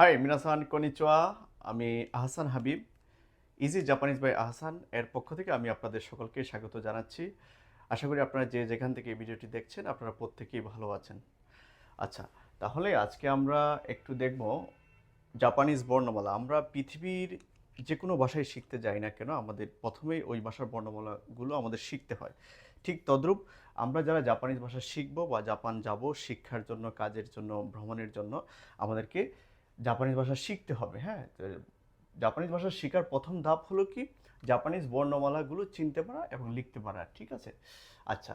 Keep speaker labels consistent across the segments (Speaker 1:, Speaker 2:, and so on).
Speaker 1: High মিনাসান কনিচুয়া আমি Ahsan Habib easy Japanese by Ahsan. এর পক্ষ থেকে আমি আপনাদের সকলকে স্বাগত জানাচ্ছি। আশা করি আপনারা যে যেখান থেকে এই ভিডিওটি দেখছেন, আপনারা প্রত্যেকেই ভালো আছেন। আচ্ছা তাহলে আজকে আমরা একটু দেখব জাপানিজ বর্ণমালা। আমরা পৃথিবীর যে কোনো ভাষায় শিখতে যাই না কেন, আমাদের প্রথমেই ওই ভাষার বর্ণমালাগুলো আমাদের শিখতে হয়। ঠিক তদ্রূপ আমরা যারা জাপানিজ ভাষা শিখব বা জাপান যাব শিক্ষার জন্য, কাজের জন্য, ভ্রমণের জন্য, আমাদেরকে জাপানিজ ভাষা শিখতে হবে হ্যাঁ? জাপানিজ ভাষা শেখার প্রথম ধাপ হলো কি? জাপানিজ বর্ণমালাগুলো চিনতে পারা এবং লিখতে পারা, ঠিক আছে? আচ্ছা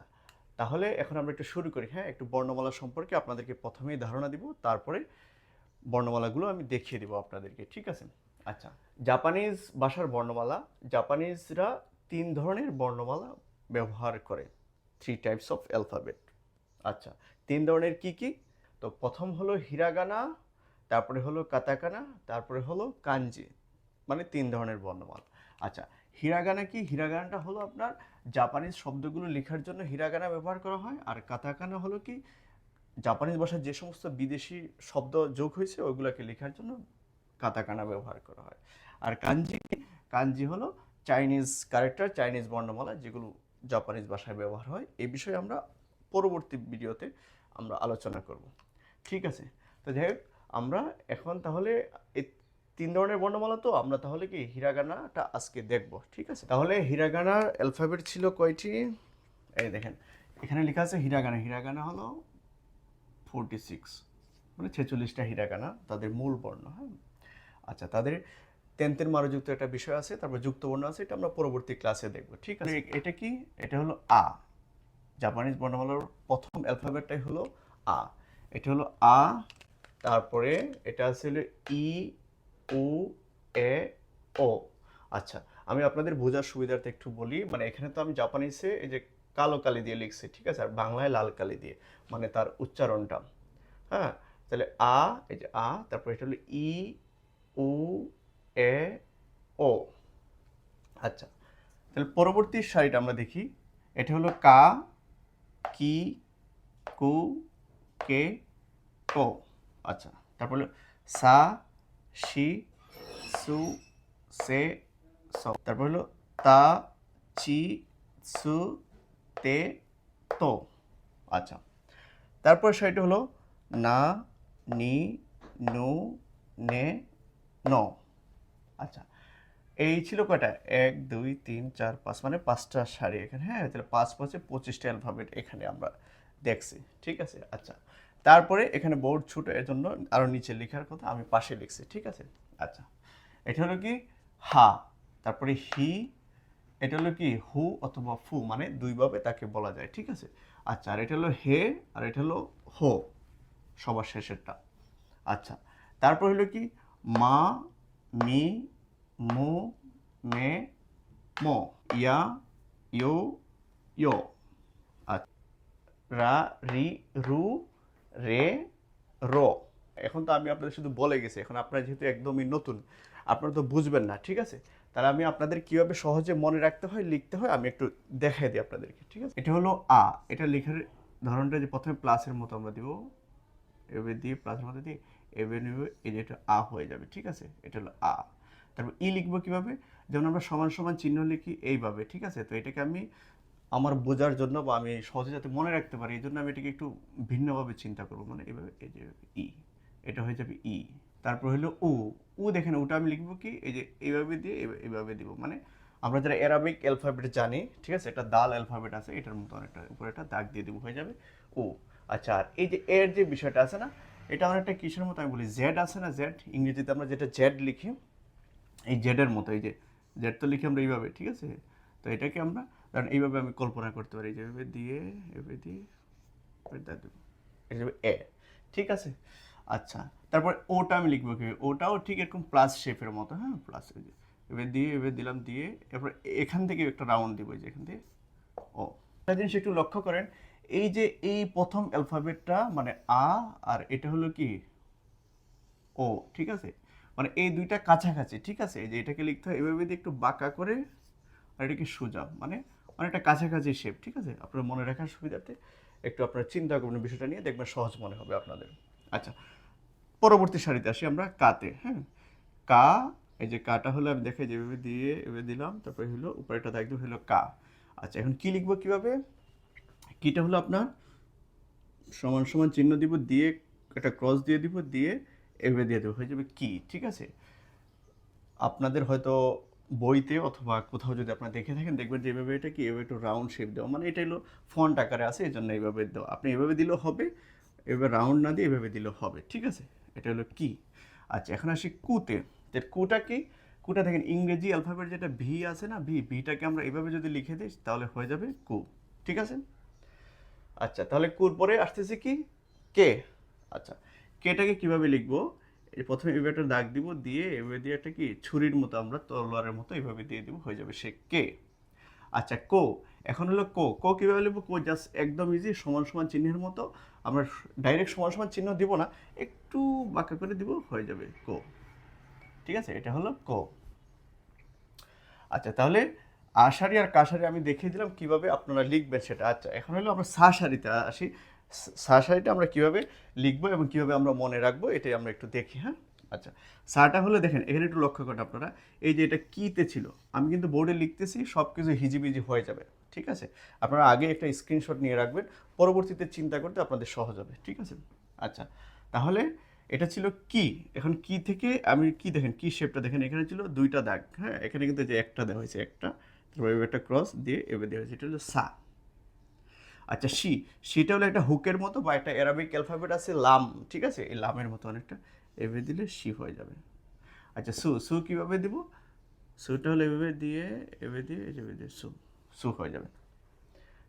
Speaker 1: তাহলে এখন আমরা একটু শুরু করি হ্যাঁ? একটু বর্ণমালা সম্পর্কে আপনাদেরকে প্রথমেই ধারণা দিব, তারপরে বর্ণমালাগুলো আমি দেখিয়ে দিব আপনাদেরকে, ঠিক আছে? আচ্ছা জাপানিজ ভাষার বর্ণমালা, জাপানিজরা তিন ধরনের বর্ণমালা ব্যবহার করে থ্রি টাইপস অফ অ্যালফাবেট আচ্ছা তিন ধরনের কি কি? তো প্রথম হলো হিরাগানা তারপরে হলো কাতাকানা, তারপরে হলো কাঞ্জি মানে তিন ধরনের বর্ণমালা। আচ্ছা হিরাগানা কি? হিরাগানাটা হলো আপনার জাপানিজ শব্দগুলো লেখার জন্য হিরাগানা ব্যবহার করা হয়, আর কাতাকানা হলো কি? জাপানিজ ভাষার যে সমস্ত বিদেশি শব্দ যোগ হয়েছে ওইগুলোকে লেখার জন্য কাতাকানা ব্যবহার করা হয়। আর কাঞ্জি? কাঞ্জি হলো চাইনিজ ক্যারেক্টার চাইনিজ বর্ণমালা, যেগুলো জাপানিজ ভাষায় ব্যবহার হয়। এ বিষয়ে আমরা পরবর্তী ভিডিওতে আমরা আলোচনা করব। ঠিক আছে? তো যাই হোক আমরা এখন তাহলে এই তিন ধরনের বর্ণমালা তো আমরা তাহলে কি হিরাগানাটা আজকে দেখব ঠিক আছে? তাহলে হিরাগানার অ্যালফাবেট ছিল কয়টি? এই দেখেন এখানে লেখা আছে হিরাগানা হিরাগানা হলো ফোরটি সিক্স মানে ছেচল্লিশটা হিরাগানা তাদের মূল বর্ণ হ্যাঁ? আচ্ছা তাদের তেন্তের মারযুক্ত একটা বিষয় আছে তারপর যুক্ত বর্ণ আছে এটা আমরা পরবর্তী ক্লাসে দেখব ঠিক আছে? এটা কি? এটা হলো আ জাপানিজ বর্ণমালার প্রথম অ্যালফাবেটটাই হলো আ এটা হলো আ তারপরে এটা আছে হলো ই, উ, এ, ও। আচ্ছা আমি আপনাদের বোঝার সুবিধার্থে একটু বলি মানে এখানে তো আমি জাপানিসে এই যে কালো কালি দিয়ে লিখছি, ঠিক আছে? আর বাংলায় লাল কালি দিয়ে মানে তার উচ্চারণটা। হ্যাঁ? তাহলে আ, এই যে আ, তারপরে এটা হলো ই, উ, এ, ও। আচ্ছা তাহলে পরবর্তী সারিটা আমরা দেখি। এটা হলো কা, কি, কু, কে, কো। আচ্ছা তারপর সা, শি, সু, সে, স। তারপর হলো তা, চি, সু, তে, তো। আচ্ছা তারপর সেটা হলো না, নি, নু, নে, ন। আচ্ছা এই ছিল কয়টা? এক, দুই, তিন, চার, পাঁচ মানে পাঁচটা শাড়ি এখানে হ্যাঁ? তাহলে পাঁচ পাঁচে পঁচিশটা অ্যালফাবেট এখানে আমরা দেখছি, ঠিক আছে? আচ্ছা তারপরে এখানে বোর্ড ছোট, এর জন্য আরও নিচে লেখার কথা আমি পাশে লিখছি, ঠিক আছে? আচ্ছা। এটা হলো কি? হা। তারপরে হি। এটা হলো কি? হু অথবা ফু মানে দুইভাবে তাকে বলা যায়, ঠিক আছে? আচ্ছা আর এটা হলো হে, আর এটা হলো হো, সবার শেষেরটা। আচ্ছা তারপর হলো কি? মা, মি, মু, মে, মো, ইয়া, ইউ, ইয়ো। আচ্ছা রা, রি, রু রে, রো। এখন তো আমি আপনাদের শুধু বলে গেছি, এখন আপনারা যেহেতু একদমই নতুন, আপনারা তো বুঝবেন না, ঠিক আছে? তাহলে আমি আপনাদের কীভাবে সহজে মনে রাখতে হয়, লিখতে হয়, আমি একটু দেখাই দিই আপনাদেরকে, ঠিক আছে? এটা হলো আ। এটা লেখার ধরনটা যে প্রথমে প্লাসের মতো আমরা দিব এভাবে দিয়ে প্লাসের মতো দিয়ে এভাবে নেব, এই যে এটা আ হয়ে যাবে, ঠিক আছে? এটা হলো আ। তারপর ই লিখব কীভাবে? যেমন আমরা সমান সমান চিহ্ন লিখি, এইভাবে, ঠিক আছে? তো এটাকে আমি আমার বোঝার জন্য বা আমি সহজে যাতে মনে রাখতে পারি এই জন্য আমি এটাকে একটু ভিন্নভাবে চিন্তা করব। মানে এভাবে, এই যে ই, এটা হয়ে যাবে ই। তারপর হলো ও ও দেখেন ওটা আমি লিখব কি? এই যে এইভাবে দিয়ে এইভাবে দিব। মানে আমরা যারা অ্যারাবিক অ্যালফাবেট জানি, ঠিক আছে? এটা দাল অ্যালফাবেট আছে, এটার মতো অনেকটা উপরে একটা দাগ দিয়ে দেবো, হয়ে যাবে ও আচ্ছা আর এই যে এর যে বিষয়টা আছে না, এটা অনেকটা কিসের মতো আমি বলি? জেড আছে না জেড? ইংরেজিতে আমরা যেটা জেড লিখি, এই জেডের মতো, এই যে, জেড তো লিখি আমরা এইভাবে, ঠিক আছে? তো এটাকে আমরা ধরেন এইভাবে আমি কল্পনা করতে পারি যেভাবে দিয়ে এভাবে দিয়ে এটা এ, ঠিক আছে? আচ্ছা তারপর ওটা আমি লিখব কি ওটাও ঠিক এরকম প্লাস শেপের মতো হ্যাঁ প্লাস এবার দিয়ে এবার দিলাম, দিয়ে, এরপর এখান থেকে একটা রাউন্ড দিব যে এখান থেকে ও। একটা জিনিস একটু লক্ষ্য করেন, এই যে এই প্রথম অ্যালফাবেটটা মানে আ আর এটা হলো কি? ও, ঠিক আছে? মানে এই দুইটা কাছাকাছি, ঠিক আছে? যে এটাকে লিখতে হয় এভাবে দিয়ে একটু বাঁকা করে, আর এটাকে সোজা মানে অনেকটা কাছাকাছি শেপ ঠিক আছে? আপনার মনে রাখার সুবিধার্থে একটু আপনার চিন্তা করবেন বিষয়টা নিয়ে, দেখবেন সহজ মনে হবে আপনাদের। আচ্ছা পরবর্তী শাড়িতে আসি আমরা কাতে হ্যাঁ? কা, এই যে কাটা হলো আমি দেখে যেভাবে দিয়ে, এভাবে দিলাম, তারপরে হলো উপরেটা একদম হলো কা। আচ্ছা এখন কি লিখব কীভাবে? কিটা হলো আপনার, সমান সমান চিহ্ন দিব, দিয়ে একটা ক্রস দিয়ে দিব, দিয়ে এভাবে দিয়ে দেবো, হয়ে যাবে কি, ঠিক আছে? আপনাদের হয়তো বইতে অথবা কোথাও যদি আপনারা দেখে থাকেন, দেখবেন যে এভাবে এটা কি, এভাবে একটু রাউন্ড শেপ দেওয়া মানে এটা হলো ফন্ট আকারে আছে এই জন্য এইভাবে দেওয়া। আপনি এভাবে দিলেও হবে, এভাবে রাউন্ড না দিয়ে এভাবে দিলেও হবে, ঠিক আছে? এটা হলো কি? আচ্ছা এখন আসি কুতে। কুটা কি? কুটা দেখেন, ইংরেজি অ্যালফাবেট যেটা ভি আছে না ভি ভিটাকে আমরা এভাবে যদি লিখে দিই, তাহলে হয়ে যাবে কু, ঠিক আছে? আচ্ছা তাহলে কুর পরে আসতেছে কি? কে? আচ্ছা কেটাকে কীভাবে লিখব? এই প্রথমে এভাবে একটা দাগ দিব, দিয়ে এভাবে দিয়ে একটা কি, ছুরির মতো আমরা তলোয়ারের মতো এইভাবে দিয়ে দিব, হয়ে যাবে সে কে? আচ্ছা কো। এখন হলো কো। কো কীভাবে লিখব? কো জাস্ট একদম ইজি সমান সমান চিহ্নের মতো। আমরা ডাইরেক্ট সমান সমান চিহ্ন দিব না, একটু বাঁকা করে দিব, হয়ে যাবে কো। ঠিক আছে? এটা হলো কো। আচ্ছা তাহলে আশারি আর কাশারি আমি দেখিয়ে দিলাম কীভাবে আপনারা লিখবেন সেটা। আচ্ছা এখন হলো আমরা সা সারিতে আসি। সা সারিটা আমরা কীভাবে লিখব এবং কীভাবে আমরা মনে রাখব, এটাই আমরা একটু দেখি হ্যাঁ? আচ্ছা সাটা হলে দেখেন, এখানে একটু লক্ষ্য করেন আপনারা, এই যে এটা কিতে ছিল, আমি কিন্তু বোর্ডে লিখতেছি সব কিছু হিজিবিজি হয়ে যাবে, ঠিক আছে? আপনারা আগে একটা স্ক্রিনশট নিয়ে রাখবেন, পরবর্তীতে চিন্তা করতে আপনাদের সহজ হবে, ঠিক আছে? আচ্ছা তাহলে এটা ছিল কি? এখন কি থেকে, আমি কি দেখেন, কি শেপটা দেখেন, এখানে ছিল দুইটা দাগ হ্যাঁ? এখানে কিন্তু যে একটা দেওয়া হয়েছে একটা তারপর একটা ক্রস দিয়ে এবার দেওয়া হয়েছে, এটা হলো সা আচ্ছা শি শিটা হলো একটা হুকের মতো বা একটা অ্যারাবিক অ্যালফাবেট আছে, লাম, ঠিক আছে? এই লামের মতো অনেকটা, এভাবে দিলে শি হয়ে যাবে। আচ্ছা সু সু কীভাবে দিব? সুটা হলো এভাবে দিয়ে এভাবে দিয়ে এভাবে দিয়ে, সু সু হয়ে যাবে।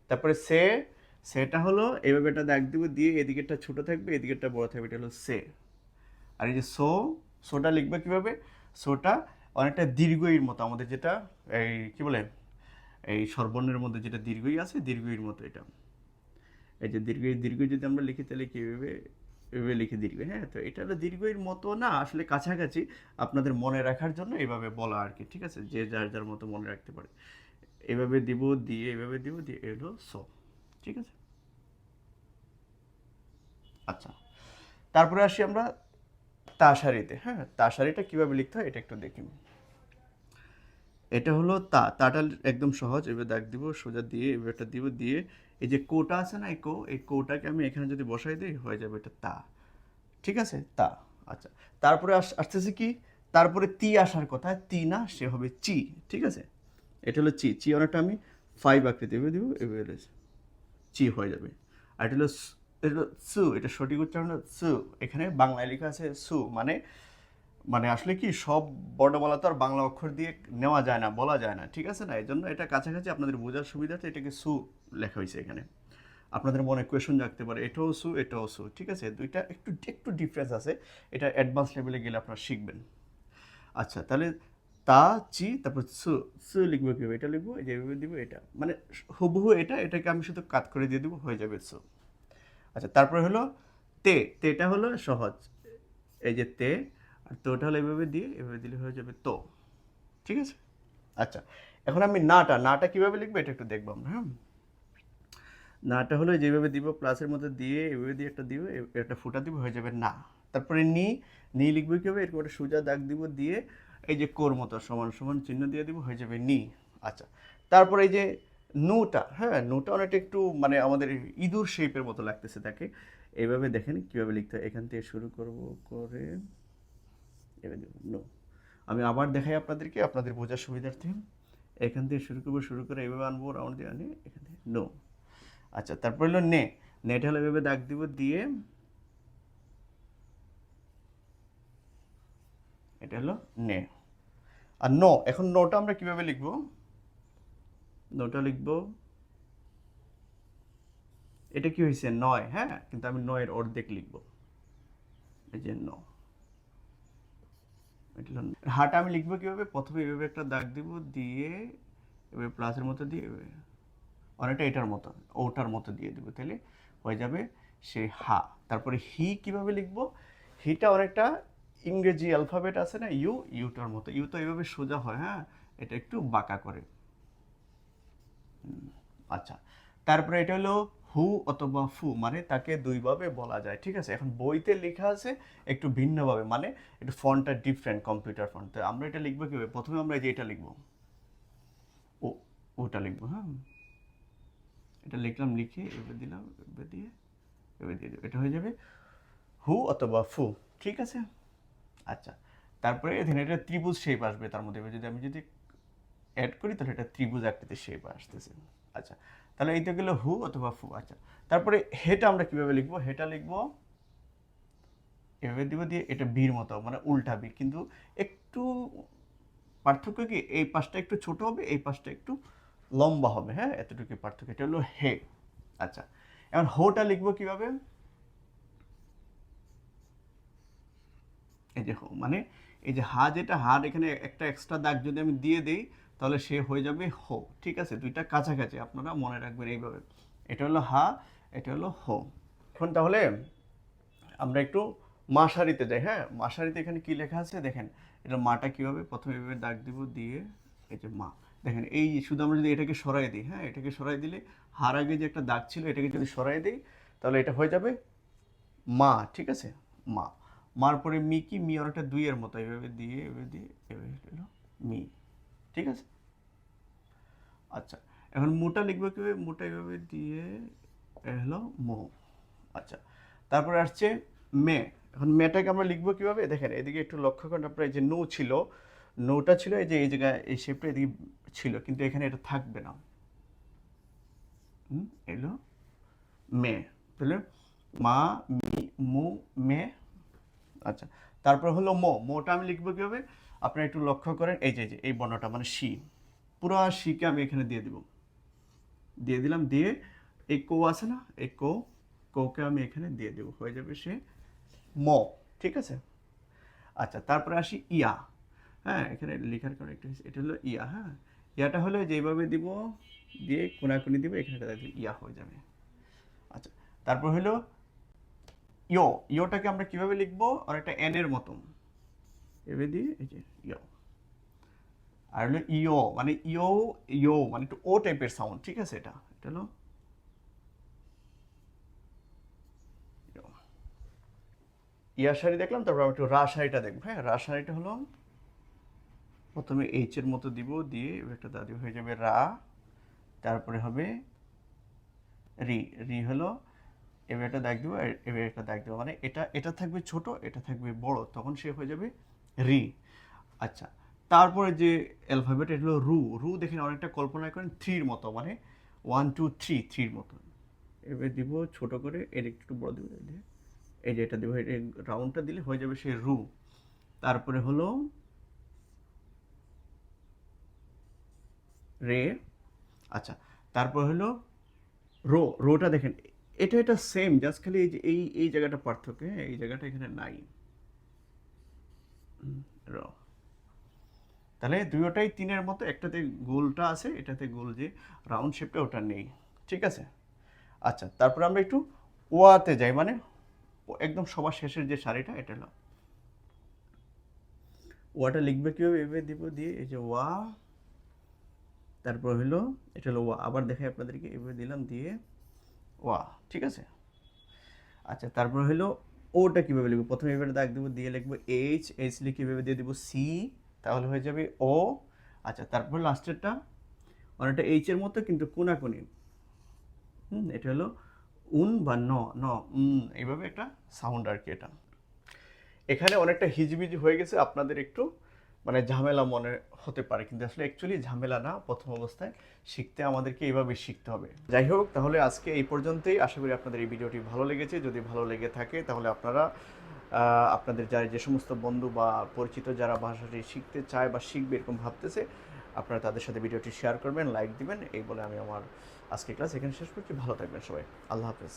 Speaker 1: তারপরে সে, সেটা হলো এইভাবে একটা দাগ দিব, দিয়ে এদিকেরটা ছোটো থাকবে, এদিকেরটা বড় থাকবে, এটা হলো সে। আর এই যে সো, সোটা লিখবে কীভাবে? সোটা অনেকটা দীর্ঘইর মতো, আমাদের যেটা, এই, কী বলে? এই স্বরবর্ণের মধ্যে যেটা দীর্ঘই আছে, দীর্ঘইর মতো এটা। এই যে দীর্ঘ দীর্ঘ যদি আমরা লিখি, তাহলে কীভাবে এভাবে লিখে দীর্ঘ। হ্যাঁ তো এটা হলো দীর্ঘের মতো না, আসলে কাছাকাছি আপনাদের মনে রাখার জন্য এভাবে বলা আর কি, ঠিক আছে? যে যার যার মতো মনে রাখতে পারে। এভাবে দিব, দিয়ে, এভাবে দিব, দিয়ে এলো সো ঠিক আছে? আচ্ছা তারপরে আসি আমরা তাসারিতে। হ্যাঁ তাসারিটা কীভাবে লিখতে হয়, এটা একটু দেখি এটা হলো তা, তাটা একদম সহজ। এবার দাগ দিব, সোজা দিয়ে, এবার এটা দিব, দিয়ে এই যে কোটা আছে না, এই কো, এই কোটাকে আমি এখানে যদি বসাই দিই, হয়ে যাবে এটা তা। ঠিক আছে? তা আচ্ছা। তারপরে আস- আসতেছে কি? তারপরে তি আসার কথা, তি না, সে হবে চি। ঠিক আছে? এটা হলো চি চি অনেকটা আমি ফাইভ আকৃতি এভাবে দিব এভাবে চি হয়ে যাবে। আর এটা হলো এটা হলো সু, এটা সঠিক উচ্চারণ সু। এখানে বাংলায় লেখা আছে সু মানে মানে আসলে কি, সব বর্ণমালা তো আর বাংলা অক্ষর দিয়ে নেওয়া যায় না, বলা যায় না, ঠিক আছে না? এই জন্য এটা কাছাকাছি আপনাদের বোঝার সুবিধাতে এটাকে সু লেখা হয়েছে এখানে। আপনাদের মনে কোয়েশন জাগতে পারে, এটাও সু এটাও সু, ঠিক আছে? দুইটা একটু একটু ডিফারেন্স আছে, এটা অ্যাডভান্স লেভেলে গেলে আপনারা শিখবেন। আচ্ছা তাহলে তা, চি, তারপর সু সু লিখব কীভাবে? এটা লিখব, এই যে এভাবে দিব, এটা। মানে হুবহু এটা, এটাকে আমি শুধু কাত করে দিয়ে দেবো, হয়ে যাবে সু। আচ্ছা তারপরে হলো তে, তেটা হলো সহজ। এই যে তে তোটা হলো এভাবে দিয়ে এভাবে দিলে হয়ে যাবে তো। ঠিক আছে? আচ্ছা এখন আমি নাটা নাটা কীভাবে লিখব এটা একটু দেখব আমরা হ্যাঁ নাটা হলো যেভাবে দিব প্লাসের মধ্যে দিয়ে এভাবে দিয়ে একটা দিব একটা ফুটা দিব হয়ে যাবে না। তারপরে নি নি লিখব কীভাবে? এরকম একটা সোজা দাগ দিব দিয়ে এই যে কোর মতো সমান সমান চিহ্ন দিয়ে দিব হয়ে যাবে নি। আচ্ছা তারপরে এই যে নুটা হ্যাঁ নুটা অনেকটা একটু মানে আমাদের ইঁদুর শেপের মতো লাগতেছে তাকে। এইভাবে দেখেন কীভাবে লিখতে হয়। এখান থেকে শুরু করব করে এভাবে দেব নো আমি আবার দেখাই আপনাদেরকে, আপনাদের বোঝার সুবিধার্থে। এখান থেকে শুরু করব, শুরু করে এভাবে আনব রাউন্ড দিয়ে আনি, এখান থেকে নো আচ্ছা তারপর হলো নে নেট হলো এভাবে দাগ দিব, দিয়ে এটা হলো নে আর নো এখন নোটা আমরা কীভাবে লিখব? নটা লিখব, এটা কি হয়েছে? নয় হ্যাঁ? কিন্তু আমি নয়ের অর্ধেক লিখব। এই যে ন। হাটা আমি লিখব কীভাবে? প্রথমে এভাবে একটা দাগ দিব, দিয়ে এভাবে প্লাসের মতো দিয়ে এভাবে, অনেকটা এটার মতো, ওটার মতো দিয়ে দিব তাহলে হয়ে যাবে সে হা। তারপরে হি কীভাবে লিখব? হিটা অনেকটা ইংরেজি অ্যালফাবেট আছে না? ইউ, ইউটার মতো। ইউ তো এইভাবে সোজা হয় হ্যাঁ? এটা একটু বাঁকা করে। আচ্ছা। তারপরে এটা হলো হু অথবা ফু মানে তাকে দুইভাবে বলা যায়, ঠিক আছে? এখন বইতে লেখা আছে একটু ভিন্নভাবে মানে একটু ফন্টটা ডিফারেন্ট কম্পিউটার ফন্ট আমরা এটা লিখব কীভাবে? প্রথমে আমরা যে এটা লিখব। ও, ওটা লিখব হ্যাঁ? এটা লিখলাম, লিখে এবার দিলাম, এবার দিয়ে এবার দিয়ে এটা হয়ে যাবে হু অথবা ফু, ঠিক আছে? আচ্ছা তারপরে এখানে এটা ত্রিভুজ শেপ আসবে, তার মধ্যে যদি আমি যদি অ্যাড করি, তাহলে এটা ত্রিভুজ আকৃতির শেপ আসতেছে। আচ্ছা তাহলে এইটা গেলো হু অথবা ফু আচ্ছা। তারপরে হেটা আমরা কীভাবে লিখব? হেটা লিখব, এভাবে দিব দিয়ে এটা বীর মতো মানে উল্টা বি কিন্তু একটু পার্থক্য কি? এই পাশটা একটু ছোট হবে, এই পাশটা একটু লম্বা হবে হ্যাঁ? এতটুকু পার্থক্য। এটা হলো হে আচ্ছা। এখন হোটা লিখব কীভাবে? এই যে হো মানে এই যে হা যেটা, হার এখানে একটা এক্সট্রা দাগ যদি আমি দিয়ে দিই তাহলে সে হয়ে যাবে হো। ঠিক আছে? দুইটা কাছাকাছি আপনারা মনে রাখবেন এইভাবে। এটা হলো হা, এটা হলো হো। এখন তাহলে আমরা একটু মাসারিতে যাই হ্যাঁ? মাসারিতে এখানে কি লেখা আছে? দেখেন, এটা মাটা কীভাবে? প্রথমে এভাবে দাগ দিব দিয়ে এই যে মা। দেখেন, এই শুধু আমরা যদি এটাকে সরাই দিই হ্যাঁ? এটাকে সরাই দিলে হার আগে যে একটা দাগ ছিল, এটাকে যদি সরাই দিই, তাহলে এটা হয়ে যাবে মা। ঠিক আছে? মা। মার পরে মি কি? মি একটা দুইয়ের মতো। এভাবে দিয়ে এভাবে দিয়ে, এভাবে মি। ঠিক আছে? আচ্ছা এখন মোটা লিখব কীভাবে? মোটা এভাবে দিয়ে হলো মো। আচ্ছা তারপরে আসছে মে। এখন মেটাকে আমরা লিখব কীভাবে? দেখেন, এদিকে একটু লক্ষ্য করেন, আপনার এই যে নো ছিল, নোটা ছিল, এই যে এই জায়গায় এই শেপটা এদিকে ছিল, কিন্তু এখানে এটা থাকবে না। এলো মে। তাহলে মা, মি, মু, মে। আচ্ছা তারপর হলো মো। মোটা আমি লিখব কীভাবে? আপনারা একটু লক্ষ্য করেন, এই যে, এই বর্ণটা মানে শি। পুরো শিকে আমি এখানে দিয়ে দিব। দিয়ে দিলাম, দিয়ে এই কো আছে না, এই কো, কোকে আমি এখানে দিয়ে দেবো। হয়ে যাবে সে ম, ঠিক আছে? আচ্ছা তারপরে আসি ইয়া। হ্যাঁ এখানে লেখার কারণে একটু এটা হলো ইয়া হ্যাঁ? ইয়াটা হলো যেভাবে দিব, দিয়ে কোনাকুনি দিব, এখানে দেখবে ইয়া হয়ে যাবে। আচ্ছা তারপর হলো ইয়ো। ইয়োটাকে আমরা কীভাবে লিখব? আর একটা এন এর মতন। এভাবে দিয়ে, এই যে, ইয়ো। আর হলো ইয়ো মানে ইয়ো ইয়ো মানে একটু ও টাইপের সাউন্ড ঠিক আছে এটা? এটা হলো ইয়ো। শাড়ি দেখলাম, তারপর একটু রা শাড়িটা দেখব। হ্যাঁ রা শাড়িটা হলো প্রথমে এইচ এর মতো দিব, দিয়ে একটা দাদি হয়ে যাবে রা। তারপরে হবে রি। রি হলো এবার একটা দাগ দেবো এবার একটা দাগ দেবো। মানে এটা এটা থাকবে ছোট, এটা থাকবে বড়, তখন সে হয়ে যাবে রি। আচ্ছা তারপরে যে অ্যালফাবেট এটা হলো রু। রু দেখেন অনেকটা কল্পনা করেন, থ্রির মতো মানে ওয়ান টু থ্রি থ্রির মতো। এবার দিব ছোট করে এর একটু বড় দিব এই যে এটা দিব রাউন্ডটা দিলে হয়ে যাবে সে রু। তারপরে হলো রে। আচ্ছা তারপর হলো রো। রোটা দেখেন, এটা এটা সেম জাস্ট খালি এই যে, এই এই জায়গাটা পার্থক্য হ্যাঁ এই জায়গাটা এখানে নাই। র। তাহলে দুয়োটাই তিনের মতো, একটাতে গোলটা আছে, এটাতে গোল যে রাউন্ড শেপটা ওটা নেই। ঠিক আছে? আচ্ছা তারপর আমরা একটু ওয়াতে যাই মানে একদম সবার শেষের যে শাড়িটা এটা হলো। ওয়াটা লিখবে কীভাবে? এভাবে দিব দিয়ে, এই যে ওয়া, তারপর হলো, এটা হলো ওয়া। আবার দেখাই আপনাদেরকে, এভাবে দিলাম দিয়ে, ওয়া। ঠিক আছে? আচ্ছা তারপর হলো ওটা কীভাবে লিখব? প্রথমে এবারে দাগ দেবো দিয়ে লিখব এইচ এইচ লিখে এভাবে দিয়ে দেবো সি তাহলে হয়ে যাবে ও আচ্ছা তারপর লাস্টেরটা অনেকটা এইচের মতো, কিন্তু কোনাকুনি। হুম, এটা হলো উন বা ন ন এইভাবে একটা সাউন্ড আর কি এটা। এখানে অনেকটা হিজবিজ হয়ে গেছে, আপনাদের একটু মানে ঝামেলা মনে হতে পারে। কিন্তু আসলে অ্যাকচুয়ালি ঝামেলা না, প্রথম অবস্থায় শিখতে আমাদেরকে এইভাবে শিখতে হবে। যাই হোক, তাহলে আজকে এই পর্যন্তই। আশা করি আপনাদের এই ভিডিওটি ভালো লেগেছে। যদি ভালো লেগে থাকে, তাহলে আপনারা আপনাদের যারা যে সমস্ত বন্ধু বা পরিচিত যারা ভাষাটি শিখতে চায় বা শিখবে এরকম ভাবতেছে, আপনারা তাদের সাথে ভিডিওটি শেয়ার করবেন লাইক দিবেন। এই বলে আমি আমার আজকে ক্লাস এখানে শেষ করছি। ভালো থাকবেন সবাই। আল্লাহ হাফেজ।